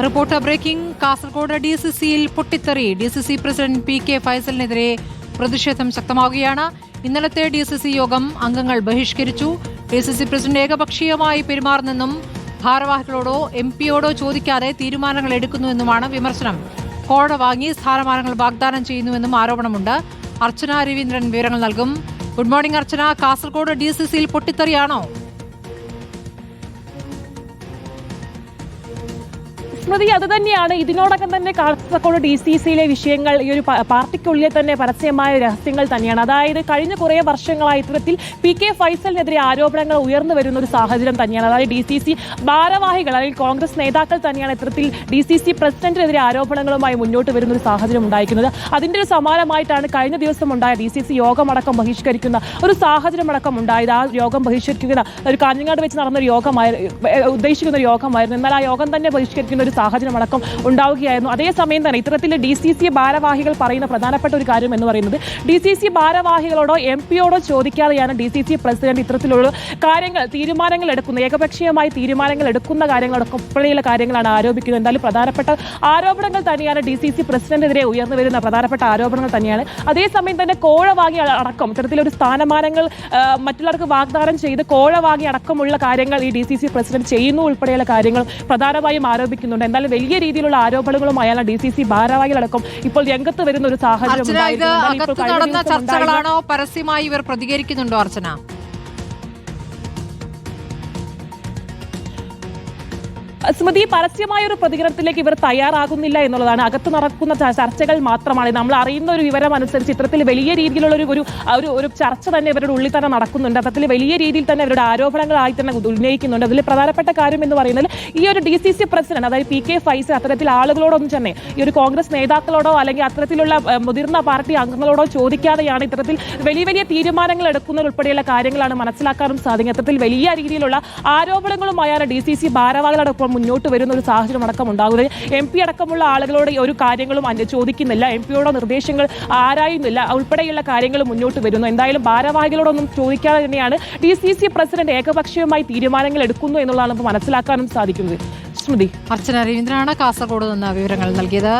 Reporter breaking. Kasaragod D C സിയിൽ പൊട്ടിത്തെറി. D C C president P K ഫൈസലിനെതിരെ പ്രതിഷേധം ശക്തമാവുകയാണ്. ഇന്നലത്തെ ഡി സി സി യോഗം അംഗങ്ങൾ ബഹിഷ്കരിച്ചു. ഡി സി സി പ്രസിഡന്റ് ഏകപക്ഷീയമായി പെരുമാറുന്നെന്നും ഭാരവാഹികളോടോ എം പിയോടോ ചോദിക്കാതെ തീരുമാനങ്ങൾ എടുക്കുന്നുവെന്നുമാണ് വിമർശനം. കോട വാങ്ങി സ്ഥാനമാനങ്ങൾ വാഗ്ദാനം ചെയ്യുന്നുവെന്നും ആരോപണമുണ്ട്. അർച്ചന രവീന്ദ്രൻ വിവരങ്ങൾ നൽകും. Good morning Archana. Kasaragod D C സിയിൽ പൊട്ടിത്തെറിയാണോ? സ്മൃതി അത് തന്നെയാണ്. ഇതിനോടകം തന്നെ കാസർഗോഡ് ഡി സി സിയിലെ വിഷയങ്ങൾ ഈ ഒരു പാർട്ടിക്കുള്ളിൽ തന്നെ പരസ്യമായ രഹസ്യങ്ങൾ തന്നെയാണ്. അതായത് കഴിഞ്ഞ കുറേ വർഷങ്ങളായി ഇത്തരത്തിൽ പി കെ ഫൈസലിനെതിരെ ആരോപണങ്ങൾ ഉയർന്നു വരുന്ന ഒരു സാഹചര്യം തന്നെയാണ്. അതായത് ഡി സി സി ഭാരവാഹികൾ അല്ലെങ്കിൽ കോൺഗ്രസ് നേതാക്കൾ തന്നെയാണ് ഇത്തരത്തിൽ ഡി സി സി പ്രസിഡന്റിനെതിരെ ആരോപണങ്ങളുമായി മുന്നോട്ട് വരുന്ന ഒരു സാഹചര്യം ഉണ്ടായിരിക്കുന്നത് അതിന്റെ ഒരു സമാനമായിട്ടാണ് കഴിഞ്ഞ ദിവസം ഉണ്ടായ ഡി സി സി യോഗമടക്കം ബഹിഷ്കരിക്കുന്ന ഒരു സാഹചര്യമടക്കം ഉണ്ടായത്. ആ യോഗം ബഹിഷ്കരിക്കുന്ന ഒരു കാഞ്ഞങ്ങാട് വെച്ച് നടന്ന ഒരു യോഗമായിരുന്നു ഉദ്ദേശിക്കുന്ന ഒരു യോഗമായിരുന്നു. എന്നാൽ ആ യോഗം തന്നെ ബഹിഷ്കരിക്കുന്ന ഒരു സാഹചര്യം അടക്കം ഉണ്ടാവുകയായിരുന്നു. അതേസമയം തന്നെ ഇത്തരത്തിൽ ഡി സി സി ഭാരവാഹികൾ പറയുന്ന പ്രധാനപ്പെട്ട ഒരു കാര്യം എന്ന് പറയുന്നത് ഡി സി സി ഭാരവാഹികളോടോ എം പിയോടോ ചോദിക്കാതെയാണ് ഡി സി സി പ്രസിഡന്റ് ഇത്തരത്തിലുള്ള കാര്യങ്ങൾ തീരുമാനങ്ങൾ എടുക്കുന്നത്. ഏകപക്ഷീയമായി തീരുമാനങ്ങൾ എടുക്കുന്ന കാര്യങ്ങളടക്കം ഉൾപ്പെടെയുള്ള കാര്യങ്ങളാണ് ആരോപിക്കുന്നത്. എന്തായാലും പ്രധാനപ്പെട്ട ആരോപണങ്ങൾ തന്നെയാണ് ഡി സി സി പ്രസിഡന്റിനെതിരെ ഉയർന്നു വരുന്ന പ്രധാനപ്പെട്ട ആരോപണങ്ങൾ തന്നെയാണ്. അതേസമയം തന്നെ കോഴ വാങ്ങി അ- അടക്കം ഇത്തരത്തിലൊരു സ്ഥാനമാനങ്ങൾ മറ്റുള്ളവർക്ക് വാഗ്ദാനം ചെയ്ത് കോഴ വാങ്ങി അടക്കമുള്ള കാര്യങ്ങൾ ഈ ഡി സി സി പ്രസിഡന്റ് ചെയ്യുന്നു ഉൾപ്പെടെയുള്ള കാര്യങ്ങൾ പ്രധാനമായും ആരോപിക്കുന്നുണ്ട്. എന്തായാലും വലിയ രീതിയിലുള്ള ആരോപണങ്ങളുമായാണ് ഡി സി സി ഭാരവാഹികളടക്കം ഇപ്പോൾ രംഗത്ത് വരുന്ന ഒരു സാഹചര്യം നടന്ന ചർച്ചകളാണോ പരസ്യമായി ഇവർ പ്രതികരിക്കുന്നുണ്ടോ അർച്ചന? സ്മൃതി പരസ്യമായ ഒരു പ്രതികരണത്തിലേക്ക് ഇവർ തയ്യാറാകുന്നില്ല എന്നുള്ളതാണ്. അകത്ത് നടക്കുന്ന ചർച്ചകൾ മാത്രമാണ്. നമ്മൾ അറിയുന്ന ഒരു വിവരം അനുസരിച്ച് ഇത്തരത്തിൽ വലിയ രീതിയിലുള്ള ഒരു ഒരു ഒരു ചർച്ച തന്നെ ഇവരുടെ ഉള്ളിൽ തന്നെ നടക്കുന്നുണ്ട്. അത്തരത്തിൽ വലിയ രീതിയിൽ തന്നെ അവരുടെ ആരോപണങ്ങളായി തന്നെ ഉന്നയിക്കുന്നുണ്ട്. അതിൽ പ്രധാനപ്പെട്ട കാര്യം എന്ന് പറയുന്നത് ഈ ഒരു ഡി സി സി പ്രസിഡന്റ് അതായത് പി കെ ഫൈസ് അത്തരത്തിൽ ആളുകളോടൊന്നും തന്നെ ഈ ഒരു കോൺഗ്രസ് നേതാക്കളോടോ അല്ലെങ്കിൽ അത്തരത്തിലുള്ള മുതിർന്ന പാർട്ടി അംഗങ്ങളോടോ ചോദിക്കാതെയാണ് ഇത്തരത്തിൽ വലിയ വലിയ തീരുമാനങ്ങൾ എടുക്കുന്നത് ഉൾപ്പെടെയുള്ള കാര്യങ്ങളാണ് മനസ്സിലാക്കാനും സാധിക്കുന്നത്. അത്തരത്തിൽ വലിയ രീതിയിലുള്ള ആരോപണങ്ങളുമായാണ് ഡി സി സി ഭാരവാഹികളോടൊപ്പം മുന്നോട്ട് വരുന്ന ഒരു സാഹചര്യം അടക്കം ഉണ്ടാകുന്നത്. എം പി അടക്കമുള്ള ആളുകളോട് ഒരു കാര്യങ്ങളും ചോദിക്കുന്നില്ല. എം പിയോടോ നിർദ്ദേശങ്ങൾ ആരായുന്നില്ല. ഉൾപ്പെടെയുള്ള കാര്യങ്ങൾ മുന്നോട്ട് വരുന്നു. എന്തായാലും ഭാരവാഹികളോടൊന്നും ചോദിക്കാതെ തന്നെയാണ് ഡി സി സി പ്രസിഡന്റ് ഏകപക്ഷീയമായി തീരുമാനങ്ങൾ എടുക്കുന്നു എന്നുള്ളതാണ് ഇപ്പോൾ മനസ്സിലാക്കാനും സാധിക്കുന്നത്. സ്മൃതി. അർച്ചന രവീന്ദ്രനാണ് കാസർഗോഡ് നിന്ന് വിവരങ്ങൾ നൽകിയത്.